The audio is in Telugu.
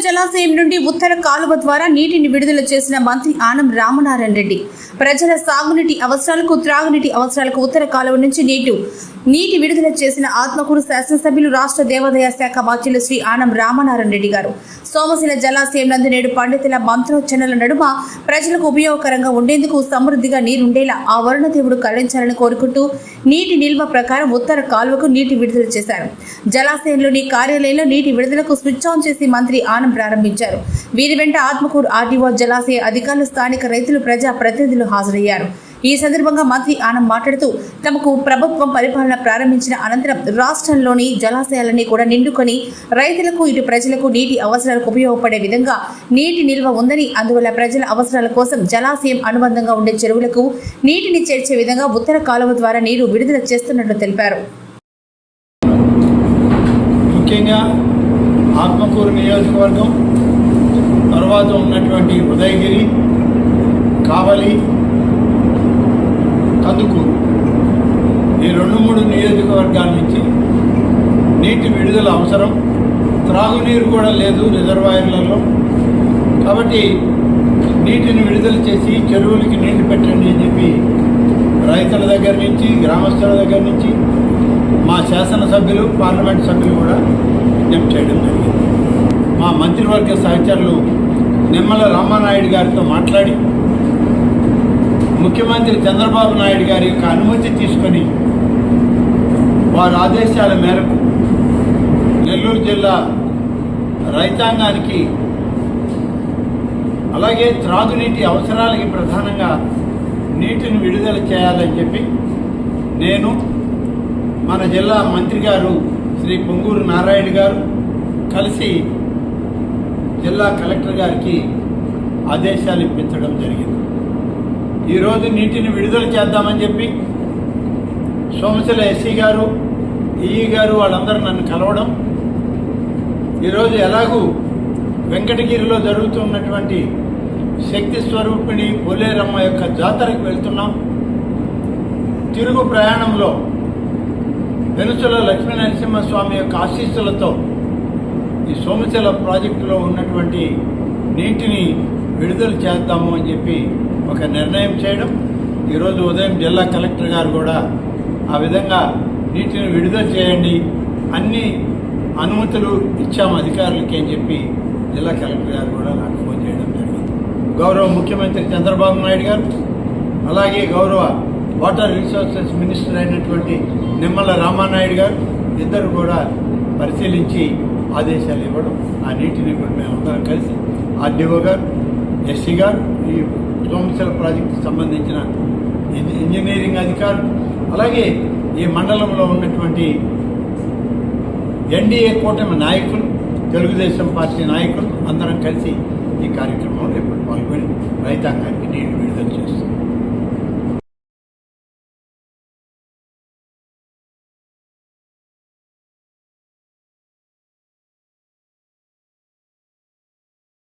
జలాశయం నుండి ఉత్తర కాలువ ద్వారా నీటిని విడుదల చేసిన మంత్రి ఆనం రామనారాయణ రెడ్డి. ప్రజల సాగునీటి అవసరాలకు త్రాగునీటి అవసరాలకు ఉత్తర కాలువ నుంచి నీటి నీటి విడుదల చేసిన ఆత్మకూరు శాసనసభ్యులు రాష్ట్ర దేవాదాయ శాఖ మంత్రులు శ్రీ ఆనం రామనారాయణ రెడ్డి గారు. సోమశిల జలాశయం నందు నేడు పండితుల మంత్రోచ్చరణల నడుమ ప్రజలకు ఉపయోగకరంగా ఉండేందుకు సమృద్ధిగా నీరుండేలా ఆ వరుణదేవుడు కరణించాలని కోరుకుంటూ నీటి నిల్వ ప్రకారం ఉత్తర కాలువకు నీటి విడుదల చేశారు. జలాశయంలోని కార్యాలయంలో నీటి విడుదలకు స్విచ్ ఆన్ చేసి మంత్రి ఆనం ప్రారంభించారు. వీరి వెంట ఆత్మకూరు ఆర్డీఓ జలాశయ అధికారులు స్థానిక రైతులు ప్రజా ప్రతినిధులు హాజరయ్యారు. ఈ సందర్భంగా మంత్రి ఆనం మాట్లాడుతూ తమకు ప్రభుత్వం పరిపాలన ప్రారంభించిన అనంతరం రాష్ట్రంలోని జలాశయాలన్నీ కూడా నిండుకొని రైతులకు ఇటు ప్రజలకు నీటి అవసరాలకు ఉపయోగపడే విధంగా నీటి నిల్వ ఉందని అందువల్ల ప్రజల అవసరాల కోసం జలాశయం అనుబంధంగా ఉండే చెరువులకు నీటిని చేర్చే విధంగా ఉత్తర కాలువ ద్వారా నీరు విడుదల చేస్తున్నట్లు తెలిపారు. ముఖ్యంగా ఆత్మకూరు నియోజకవర్గం తర్వాత ఉన్నటువంటి ఉదయగిరి కావలి కందుకూరు ఈ రెండు మూడు నియోజకవర్గాల నుంచి నీటి విడుదల అవసరం. త్రాగునీరు కూడా లేదు రిజర్వాయర్లలో. కాబట్టి నీటిని విడుదల చేసి చెరువులకి నీళ్ళు పెట్టండి అని చెప్పి రైతుల దగ్గర నుంచి గ్రామస్తుల దగ్గర నుంచి మా శాసనసభ్యులు పార్లమెంట్ సభ్యులు కూడా విజ్ఞప్తి చేయడం జరిగింది. మా మంత్రివర్గ సహచరులు నిమ్మల రామానాయుడు గారితో మాట్లాడి ముఖ్యమంత్రి చంద్రబాబు నాయుడు గారి యొక్క అనుమతి తీసుకొని వారి ఆదేశాల మేరకు నెల్లూరు జిల్లా రైతాంగానికి అలాగే త్రాగునీటి అవసరాలకి ప్రధానంగా నీటిని విడుదల చేయాలని చెప్పి నేను మన జిల్లా మంత్రి గారు శ్రీ పొంగూరు నారాయణ గారు కలిసి జిల్లా కలెక్టర్ గారికి ఆదేశాలు ఇప్పించడం జరిగింది. ఈరోజు నీటిని విడుదల చేద్దామని చెప్పి సోమశిల ఎస్సీ గారు ఈఈ గారు వాళ్ళందరూ నన్ను కలవడం ఈరోజు ఎలాగూ వెంకటగిరిలో జరుగుతున్నటువంటి శక్తి స్వరూపిణి పోలేరమ్మ యొక్క జాతరకు వెళ్తున్నాం. తిరుగు ప్రయాణంలో వెనుసుల లక్ష్మీ నరసింహస్వామి యొక్క ఆశీస్సులతో ఈ సోమశిల ప్రాజెక్టులో ఉన్నటువంటి నీటిని విడుదల చేద్దాము అని చెప్పి ఒక నిర్ణయం చేయడం. ఈరోజు ఉదయం జిల్లా కలెక్టర్ గారు కూడా ఆ విధంగా నీటిని విడుదల చేయండి అన్ని అనుమతులు ఇచ్చాము అధికారులకి అని చెప్పి జిల్లా కలెక్టర్ గారు కూడా నాకు ఫోన్ చేయడం జరిగింది. గౌరవ ముఖ్యమంత్రి చంద్రబాబు నాయుడు గారు అలాగే గౌరవ వాటర్ రిసోర్సెస్ మినిస్టర్ అయినటువంటి నిమ్మల రామానాయుడు గారు ఇద్దరు కూడా పరిశీలించి ఆదేశాలు ఇవ్వడం. ఆ నీటిని కూడా మేమందరం కలిసి ఆర్డీఓ గారు ఎస్సీ గారు ఈ సోమశల ప్రాజెక్టుకు సంబంధించిన ఇంజనీరింగ్ అధికారులు అలాగే ఈ మండలంలో ఉన్నటువంటి ఎన్డీఏ కూటమి నాయకులు తెలుగుదేశం పార్టీ నాయకులు అందరం కలిసి ఈ కార్యక్రమంలో ఇప్పుడు పాల్గొని రైతాంగానికి నీళ్ళు విడుదల చేస్తుంది